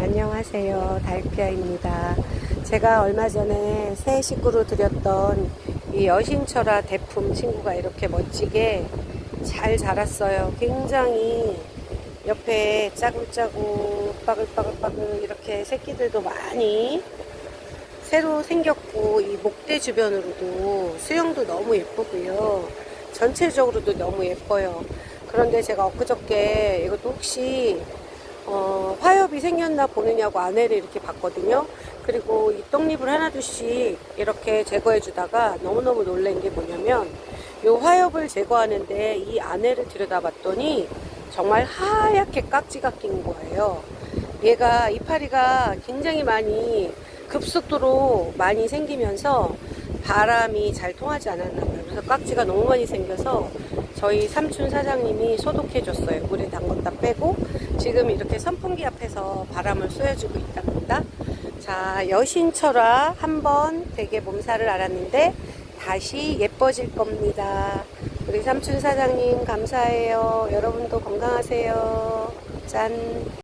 안녕하세요. 달피아입니다. 제가 얼마 전에 새 식구로 드렸던 이 여신철화 대품 친구가 이렇게 멋지게 잘 자랐어요. 굉장히 옆에 짜글짜글 빠글빠글빠글 이렇게 새끼들도 많이 새로 생겼고 이 목대 주변으로도 수영도 너무 예쁘고요. 전체적으로도 너무 예뻐요. 그런데 제가 엊그저께 이것도 혹시 어, 화엽이 생겼나 보느냐고 아내를 이렇게 봤거든요. 그리고 이 떡잎을 하나둘씩 이렇게 제거해 주다가 너무너무 놀란 게 뭐냐면 이 화엽을 제거하는데 이 안에를 들여다봤더니 정말 하얗게 깍지가 낀 거예요. 얘가 이파리가 굉장히 많이 급속도로 많이 생기면서 바람이 잘 통하지 않았나 봐요. 그래서 깍지가 너무 많이 생겨서 저희 삼촌 사장님이 소독해 줬어요. 물에 담궜다 빼고 지금 이렇게 선풍기 앞에서 바람을 쏘여주고 있답니다. 자, 여신철화 한번 되게 몸살을 앓았는데 다시 예뻐질 겁니다. 우리 삼촌 사장님 감사해요. 여러분도 건강하세요. 짠.